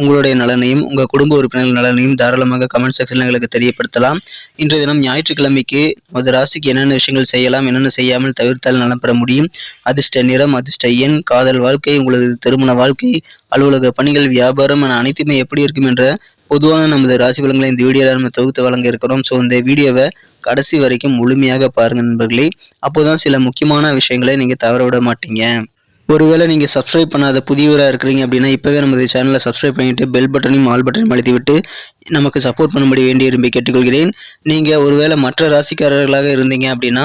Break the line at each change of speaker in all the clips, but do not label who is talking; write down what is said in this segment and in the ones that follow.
உங்களுடைய நலனையும் உங்கள் குடும்ப உறுப்பினர்கள் நலனையும் தாராளமாக கமெண்ட் செக்ஷனில் எங்களுக்கு தெரியப்படுத்தலாம். இன்றைய தினம் ஞாயிற்றுக்கிழமைக்கு நமது ராசிக்கு என்னென்ன விஷயங்கள் செய்யலாம் என்னென்ன செய்யாமல் தவிர்த்தால் நலம் பெற முடியும்? அதிர்ஷ்ட நிறம் அதிர்ஷ்ட எண் காதல் வாழ்க்கை உங்களது திருமண வாழ்க்கை அலுவலக பணிகள் வியாபாரம் என அனைத்துமே எப்படி இருக்கும் என்ற பொதுவான நமது ராசி பலன்களை இந்த வீடியோவில் நம்ம தொகுத்து வழங்க இருக்கிறோம். ஸோ இந்த வீடியோவை கடைசி வரைக்கும் முழுமையாக பாருங்கள் நண்பர்களே. அப்போதான் சில முக்கியமான விஷயங்களை நீங்கள் தவற விட மாட்டீங்க. ஒருவேளை நீங்கள் சப்ஸ்கிரைப் பண்ணாத புதியவராக இருக்கிறீங்க அப்படின்னா இப்போவே நமது சேனலை சப்ஸ்கிரைப் பண்ணிவிட்டு பெல் பட்டனையும் ஆல் பட்டனையும் அழுத்திவிட்டு நமக்கு சப்போர்ட் பண்ணும்படி வேண்டி விரும்பி கேட்டுக்கொள்கிறேன். நீங்கள் ஒருவேளை மற்ற ராசிக்காரர்களாக இருந்தீங்க அப்படின்னா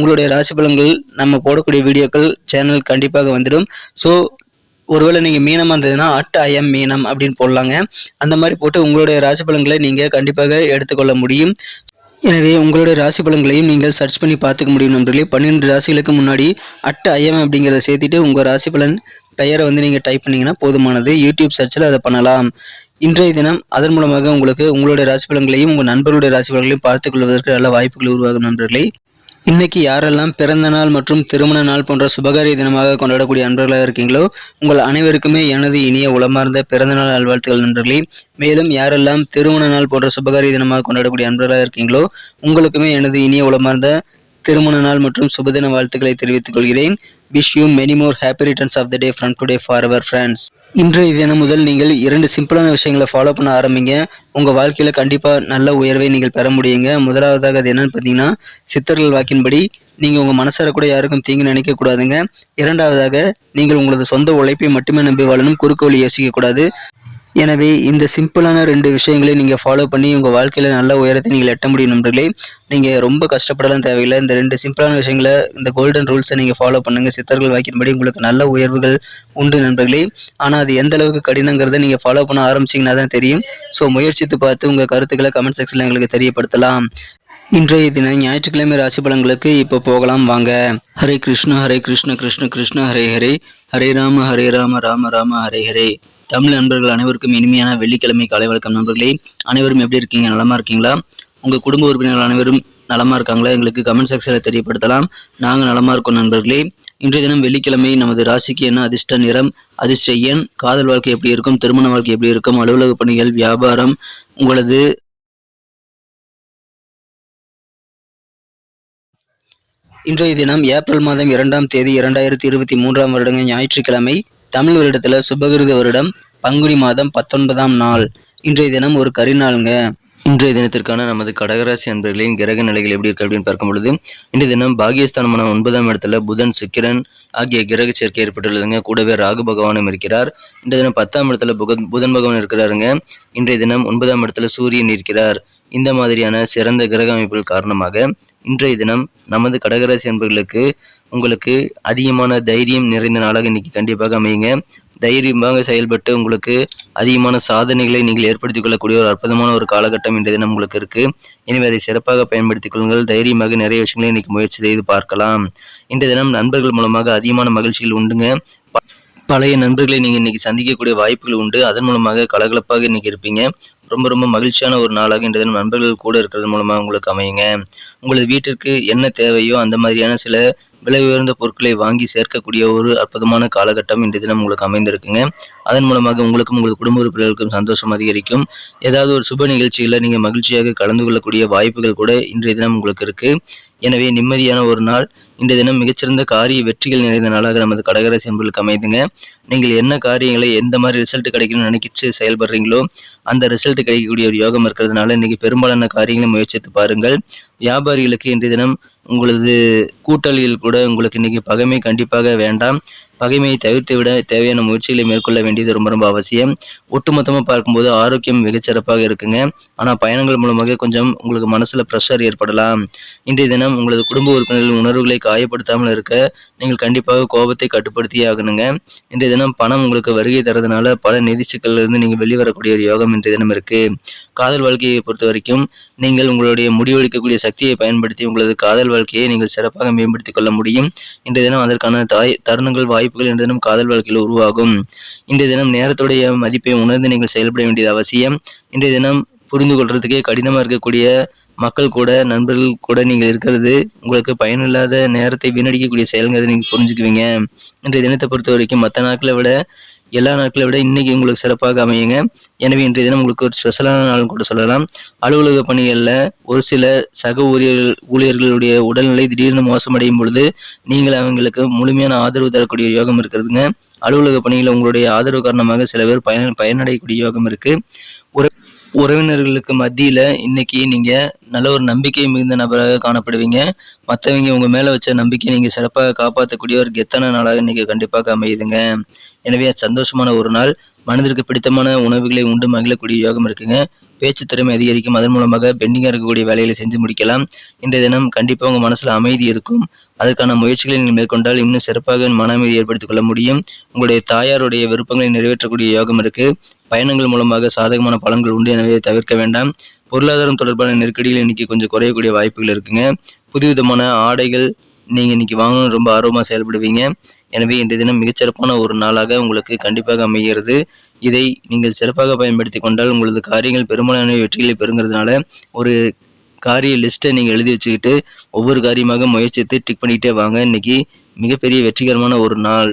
உங்களுடைய ராசி பலன்கள் நம்ம போடக்கூடிய வீடியோக்கள் சேனல் கண்டிப்பாக வந்துடும். ஸோ ஒருவேளை நீங்கள் மீனமாக இருந்ததுன்னா அட் ஐஎம் மீனம் அப்படின்னு போடலாங்க. அந்த மாதிரி போட்டு உங்களுடைய ராசி பலன்களை நீங்கள் கண்டிப்பாக எடுத்துக்கொள்ள முடியும். எனவே உங்களுடைய ராசி பலன்களையும் நீங்கள் சர்ச் பண்ணி பார்த்துக்க முடியும் நண்பர்களே. பன்னிரெண்டு ராசிகளுக்கு முன்னாடி அட் ஐஎம் அப்படிங்கிறத சேர்த்துட்டு உங்கள் ராசி பலன் பெயரை வந்து நீங்கள் டைப் பண்ணிங்கன்னா போதுமானது. யூடியூப் சர்ச்சில் அதை பண்ணலாம். இன்றைய தினம் அதன் மூலமாக உங்களுக்கு உங்களுடைய ராசி பலன்களையும் உங்கள் நண்பர்களுடைய ராசி பலன்களையும் பார்த்துக் கொள்வதற்கு நல்ல வாய்ப்புகள் உருவாகும் நண்பர்களே. இன்னைக்கு யாரெல்லாம் பிறந்த நாள் மற்றும் திருமண நாள் போன்ற சுபகாரிய தினமாக கொண்டாடக்கூடிய அன்பர்களாக இருக்கீங்களோ உங்கள் அனைவருக்குமே எனது இனிய உளமார்ந்த பிறந்த நாள் நல்வாழ்த்துக்கள் நண்பர்களே. மேலும் யாரெல்லாம் திருமண நாள் போன்ற சுபகாரிய தினமாக கொண்டாடக்கூடிய அன்பர்களாக இருக்கீங்களோ உங்களுக்குமே எனது இனிய உளமார்ந்த திருமண நாள் மற்றும் சுபதின வாழ்த்துக்களை தெரிவித்துக் கொள்கிறேன். Wish you many more happy returns of the day from today for our friends இன்றைய தினம் முதல் நீங்கள் இரண்டு சிம்பிளான விஷயங்களை ஃபாலோ பண்ண ஆரம்பிங்க. உங்கள் வாழ்க்கையில் கண்டிப்பாக நல்ல உயர்வை நீங்கள் பெற முடியுங்க. முதலாவதாக அது என்னன்னு பார்த்தீங்கன்னா சித்தர்கள் வாக்கின்படி நீங்கள் உங்கள் மனசார கூட யாருக்கும் தீங்கு நினைக்கக்கூடாதுங்க இரண்டாவதாக நீங்கள் உங்களது சொந்த உழைப்பை மட்டுமே நம்பி வாழணும். குறுக்கு வழி யோசிக்கக்கூடாது எனவே இந்த சிம்பிளான ரெண்டு விஷயங்களை நீங்கள் ஃபாலோ பண்ணி உங்கள் வாழ்க்கையில் நல்ல உயரத்தை நீங்கள் எட்ட முடியும் நண்பர்களே. நீங்கள் ரொம்ப கஷ்டப்படலாம் தேவையில்லை. இந்த ரெண்டு சிம்பிளான விஷயங்களை இந்த கோல்டன் ரூல்ஸை நீங்கள் ஃபாலோ பண்ணுங்கள் சித்தர்கள் வாக்கின்படி உங்களுக்கு நல்ல உயர்வுகள் உண்டு நண்பர்களே. ஆனால் அது எந்த அளவுக்கு கடினங்கிறத நீங்கள் ஃபாலோ பண்ண ஆரம்பிச்சிங்கன்னா தான் தெரியும். ஸோ முயற்சித்து பார்த்து உங்கள் கருத்துக்களை கமெண்ட் செக்ஷனில் எங்களுக்கு தெரியப்படுத்தலாம். இன்றைய தினம் ஞாயிற்றுக்கிழமை ராசி பலன்களுக்கு இப்போ போகலாம். வாங்க. ஹரே கிருஷ்ண ஹரே கிருஷ்ண கிருஷ்ண கிருஷ்ண ஹரே ஹரே. ஹரே ராம ஹரே ராம ராம ராம ஹரே ஹரே. தமிழ் நண்பர்கள் அனைவருக்கும் இனிமையான வெள்ளிக்கிழமை காலை வழக்கம் நண்பர்களே. அனைவரும் எப்படி இருக்கீங்க? நலமா இருக்கீங்களா? உங்கள் குடும்ப உறுப்பினர்கள் அனைவரும் நலமா இருக்காங்களா? எங்களுக்கு கமெண்ட் செக்ஷனில் தெரியப்படுத்தலாம். நாங்கள் நலமா இருக்கோம் நண்பர்களே. இன்றைய தினம் வெள்ளிக்கிழமை நமது ராசிக்கு என்ன அதிர்ஷ்ட நிறம் அதிர்ஷ்ட எண் காதல் வாழ்க்கை எப்படி இருக்கும் திருமண வாழ்க்கை எப்படி இருக்கும் அலுவலக பணிகள் வியாபாரம் உங்களது இன்றைய தினம் ஏப்ரல் மாதம் இரண்டாம் தேதி இரண்டாயிரத்தி இருபத்தி மூன்றாம் வருடங்க ஞாயிற்றுக்கிழமை. தமிழ் வருடத்துல சுபகிருத வருடம் பங்குனி மாதம் பத்தொன்பதாம் நாள். இன்றைய தினம் ஒரு கரிநாளுங்க. இன்றைய தினத்திற்கான நமது கடகராசி அன்பர்களின் கிரக நிலைகள் எப்படி இருக்கு அப்படின்னு பார்க்கும் பொழுது இன்றைய தினம் பாகியஸ்தானமான ஒன்பதாம் இடத்துல புதன் சுக்கிரன் ஆகிய கிரக சேர்க்கை ஏற்பட்டுள்ளதுங்க. கூடவே ராகு பகவானும் இருக்கிறார். இன்றைய தினம் பத்தாம் இடத்துல புகன் புதன் பகவான் இருக்கிறாருங்க. இன்றைய தினம் ஒன்பதாம் இடத்துல சூரியன் இருக்கிறார். இந்த மாதிரியான சிறந்த கிரக அமைப்புகள் காரணமாக இன்றைய தினம் நமது கடகராசி அன்பர்களுக்கு உங்களுக்கு அதிகமான தைரியம் நிறைந்த நாளாக இன்னைக்கு கண்டிப்பாக அமையுங்க. தைரியமாக செயல்பட்டு உங்களுக்கு அதிகமான சாதனைகளை நீங்கள் ஏற்படுத்திக் கொள்ளக்கூடிய ஒரு அற்புதமான ஒரு காலகட்டம் இன்றைய தினம் உங்களுக்கு இருக்கு. எனவே அதை சிறப்பாக பயன்படுத்திக் கொள்ளுங்கள். தைரியமாக நிறைய விஷயங்களை இன்னைக்கு முயற்சி செய்து பார்க்கலாம். இன்றைய தினம் நண்பர்கள் மூலமாக அதிகமான மகிழ்ச்சிகள் உண்டுங்க. ப- பழைய நண்பர்களை நீங்கள் இன்னைக்கு சந்திக்கக்கூடிய வாய்ப்புகள் உண்டு. அதன் மூலமாக கலகலப்பாக இன்னைக்கு இருப்பீங்க. ரொம்ப ரொம்ப மகிழ்ச்சியான ஒரு நாளாக இன்றைய தினம் நண்பர்கள் கூட இருக்கிறது மூலமாக உங்களுக்கு அமையுங்க. உங்களது வீட்டிற்கு என்ன தேவையோ அந்த மாதிரியான சில விலை உயர்ந்த பொருட்களை வாங்கி சேர்க்கக்கூடிய ஒரு அற்புதமான காலகட்டம் இன்றைய தினம் உங்களுக்கு அமைந்திருக்குங்க. அதன் மூலமாக உங்களுக்கும் உங்களது குடும்ப உறுப்பினர்களுக்கும் சந்தோஷம் அதிகரிக்கும். ஏதாவது ஒரு சுப நிகழ்ச்சிகளில் நீங்கள் மகிழ்ச்சியாக கலந்து கொள்ளக்கூடிய வாய்ப்புகள் கூட இன்றைய தினம் உங்களுக்கு இருக்குது எனவே நிம்மதியான ஒரு நாள். இன்றைய தினம் மிகச்சிறந்த காரிய வெற்றிகள் நிறைந்த நாளாக நமது கடகராசி என்பர்களுக்கு அமைதுங்க. நீங்கள் என்ன காரியங்களை எந்த மாதிரி ரிசல்ட் கிடைக்கணும்னு நினைக்கிச்சு செயல்படுறீங்களோ அந்த ரிசல்ட் கிடைக்கக்கூடிய ஒரு யோகம் இருக்கிறதுனால இன்னைக்கு பெரும்பாலான காரியங்களை முயற்சித்து பாருங்கள். வியாபாரிகளுக்கு இன்றைய தினம்
உங்களது கூட்டாளிகள் கூட உங்களுக்கு இன்னைக்கு பகைமை கண்டிப்பாக வேண்டாம். பகைமையை தவிர்த்து விட தேவையான முயற்சிகளை மேற்கொள்ள வேண்டியது ரொம்ப ரொம்ப அவசியம். ஒட்டுமொத்தமாக பார்க்கும்போது ஆரோக்கியம் மிகச்சிறப்பாக இருக்குங்க. ஆனால் பயணங்கள் மூலமாக கொஞ்சம் உங்களுக்கு மனசில் ப்ரெஷர் ஏற்படலாம். இன்றைய தினம் உங்களது குடும்ப உறுப்பினர்களின் உணர்வுகளை காயப்படுத்தாமல் இருக்க நீங்கள் கண்டிப்பாக கோபத்தை கட்டுப்படுத்தியே ஆகணுங்க. இன்றைய தினம் பணம் உங்களுக்கு வருகை தரதுனால பல நிதி சிக்கலிருந்து நீங்கள் வெளிவரக்கூடிய ஒரு யோகம் இன்றைய தினம் இருக்குது காதல் வாழ்க்கையை பொறுத்த வரைக்கும் நீங்கள் உங்களுடைய முடிவெடுக்கக்கூடிய சக்தியை பயன்படுத்தி உங்களது காதல் வாழ்க்கையை நீங்கள் சிறப்பாக மேம்படுத்திக் கொள்ள முடியும். இன்றைய தினம் அதற்கான தாய் தருணங்கள் வாய்ப்புகள் இன்றைய தினம் காதல் வாழ்க்கையில் உருவாகும். இன்றைய தினம் நேரத்துடைய மதிப்பை உணர்ந்து நீங்கள் செயல்பட வேண்டியது அவசியம். இன்றைய தினம் புரிந்து கொள்றதுக்கே கடினமாக இருக்கக்கூடிய மக்கள் கூட நண்பர்கள் கூட நீங்கள் இருக்கிறது உங்களுக்கு பயனில்லாத நேரத்தை வீணடிக்கக்கூடிய செயல்ங்கிறத நீங்கள் புரிஞ்சுக்குவீங்க? இன்றைய தினத்தை பொறுத்த வரைக்கும் மற்ற நாட்களை விட எல்லா நாட்களை விட இன்னைக்கு உங்களுக்கு சிறப்பாக அமையுங்க. எனவே இன்றைய தினம் உங்களுக்கு ஒரு ஸ்பெஷலான நாள் கூட சொல்லலாம். அலுவலக பணிகளில் ஒரு சில சக ஊழியர்கள் ஊழியர்களுடைய உடல்நிலை திடீர்னு மோசமடையும் பொழுது நீங்கள் அவங்களுக்கு முழுமையான ஆதரவு தரக்கூடிய யோகம் இருக்கிறதுங்க. அலுவலக பணியில் உங்களுடைய ஆதரவு காரணமாக சில பேர் பயன் பயனடையக்கூடிய யோகம் இருக்குது உறவினர்களுக்கு மத்தியில் இன்னைக்கு நீங்கள் நல்ல ஒரு நம்பிக்கை மிகுந்த நபராக காணப்படுவீங்க. மற்றவங்க உங்கள் மேலே வச்ச நம்பிக்கையை நீங்கள் சிறப்பாக காப்பாற்றக்கூடிய ஒரு கெத்தான நாளாக நீங்கள் கண்டிப்பாக அமையுதுங்க. எனவே சந்தோஷமான ஒரு நாள். மனதிற்கு பிடித்தமான உணவுகளை உண்டு மகிழக்கூடிய யோகம் இருக்குங்க. பேச்சு திறமை அதிகரிக்கும். அதன் மூலமாக பெண்டிங்காக இருக்கக்கூடிய வேலைகளை செஞ்சு முடிக்கலாம். இன்றைய தினம் கண்டிப்பாக உங்கள் மனசில் அமைதி இருக்கும். அதற்கான முயற்சிகளை நீங்கள் மேற்கொண்டால் இன்னும் சிறப்பாக மன அமைதி ஏற்படுத்திக் கொள்ள முடியும். உங்களுடைய தாயாருடைய விருப்பங்களை நிறைவேற்றக்கூடிய யோகம் இருக்கு. பயணங்கள் மூலமாக சாதகமான பலன்கள் உண்டு எனவே தவிர்க்க வேண்டாம். பொருளாதாரம் தொடர்பான நெருக்கடிகள் இன்னைக்கு கொஞ்சம் குறையக்கூடிய வாய்ப்புகள் இருக்குங்க. புதுவிதமான ஆடைகள் நீங்கள் இன்றைக்கி வாங்கணும்னு ரொம்ப ஆர்வமாக செயல்படுவீங்க. எனவே இன்றைய தினம் மிகச்சிறப்பான ஒரு நாளாக உங்களுக்கு கண்டிப்பாக அமைகிறது. இதை நீங்கள் சிறப்பாக பயன்படுத்தி கொண்டால் உங்களது காரியங்கள் பெரும்பாலான வெற்றிகளை பெறுங்கிறதுனால ஒரு காரிய லிஸ்ட்டை நீங்கள் எழுதி வச்சுக்கிட்டு ஒவ்வொரு காரியமாக முயற்சித்து டிக் பண்ணிக்கிட்டே வாங்க. இன்றைக்கி மிகப்பெரிய வெற்றிகரமான ஒரு நாள்.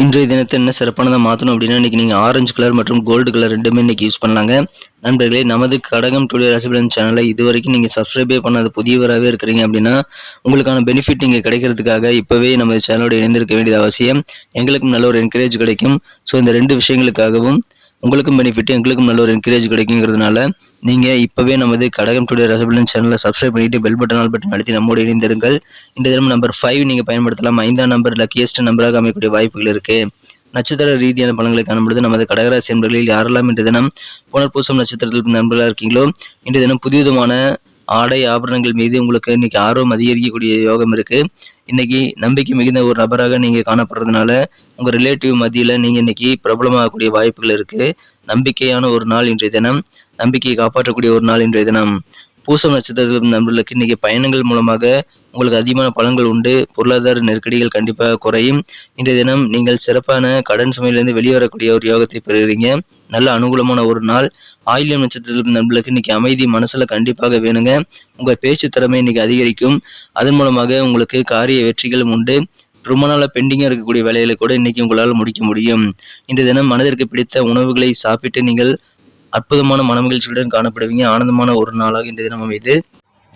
இன்றைய தினத்தை என்ன சிறப்பானதாக மாற்றணும் அப்படின்னா இன்றைக்கி நீங்கள் ஆரஞ்சு கலர் மற்றும் கோல்டு கலர் ரெண்டுமே இன்றைக்கி யூஸ் பண்ணலாங்க. நண்பர்களே நமது கடகம் டுடே ரசிபலன் சேனலை இது வரைக்கும் நீங்கள் சப்ஸ்கிரைபே பண்ணாத புதியவராகவே இருக்கிறீங்க அப்படின்னா உங்களுக்கான பெனிஃபிட் நீங்கள் கிடைக்கிறதுக்காக இப்போவே நமது சேனலோட இணைந்திருக்க வேண்டியது அவசியம். எங்களுக்கும் நல்ல ஒரு என்கரேஜ் கிடைக்கும். ஸோ இந்த ரெண்டு விஷயங்களுக்காகவும் உங்களுக்கும் பெனிஃபிட் எங்களுக்கும் நல்ல ஒரு என்கரேஜ் கிடைக்குங்கிறதுனால நீங்கள் இப்போவே நமது கடகம் டுடே ரசபலன் சேனலை சப்ஸ்கிரைப் பண்ணிவிட்டு பெல் பட்டன் ஆல் பட்டன் அழுத்தி நம்மோடு இணைந்திருங்கள். இந்த தினம் நம்பர் ஃபைவ் நீங்கள் பயன்படுத்தலாம். ஐந்தாம் நம்பர் லக்கியஸ்ட் நம்பராக அமையக்கூடிய வாய்ப்புகள் இருக்குது நட்சத்திர ரீதியான பலன்களை காணும்பொழுது நமது கடகராசி என்பர்களில் யாரெல்லாம் இன்று தினம் புனர்பூசம் நட்சத்திரத்தில் நண்பர்களாக இருக்கீங்களோ இன்று தினம் புதுவிதமான ஆடை ஆபரணங்கள் மீது உங்களுக்கு இன்னைக்கு ஆர்வம் அதிகரிக்கக்கூடிய யோகம் இருக்கு. இன்னைக்கு நம்பிக்கை மிகுந்த ஒரு நபராக நீங்க காணப்படுறதுனால உங்க ரிலேட்டிவ் மத்தியில நீங்க இன்னைக்கு பிரபலமாகக்கூடிய வாய்ப்புகள் இருக்கு. நம்பிக்கையான ஒரு நாள் இன்றைய தினம். நம்பிக்கையை காப்பாற்றக்கூடிய ஒரு நாள் இன்றைய தினம். பூசம் நட்சத்திரத்தில் நண்பர்களுக்கு இன்னைக்கு பயணங்கள் மூலமாக உங்களுக்கு அதிகமான பலன்கள் உண்டு. பொருளாதார நெருக்கடிகள் கண்டிப்பாக குறையும். இன்றைய தினம் நீங்கள் சிறப்பான கடன் சுமையிலிருந்து வெளியே வரக்கூடிய ஒரு யோகத்தை பெறுகிறீங்க. நல்ல அனுகூலமான ஒரு நாள். ஆயில்யம் நட்சத்திரத்தில் நண்பர்களுக்கு இன்னைக்கு அமைதி மனசில் கண்டிப்பாக வேணுங்க. உங்கள் பேச்சு திறமை இன்னைக்கு அதிகரிக்கும். அதன் மூலமாக உங்களுக்கு காரிய வெற்றிகளும் உண்டு. ரொம்ப நாளாக பெண்டிங்காக இருக்கக்கூடிய வேலைகளை கூட இன்னைக்கு உங்களால் முடிக்க முடியும். இன்றைய தினம் மனதிற்கு பிடித்த உணவுகளை சாப்பிட்டு நீங்கள் அற்புதமான மனமகிழ்ச்சியுடன் காணப்படுவீங்க. ஆனந்தமான ஒரு நாளாக இன்றைய தினம் அமைது.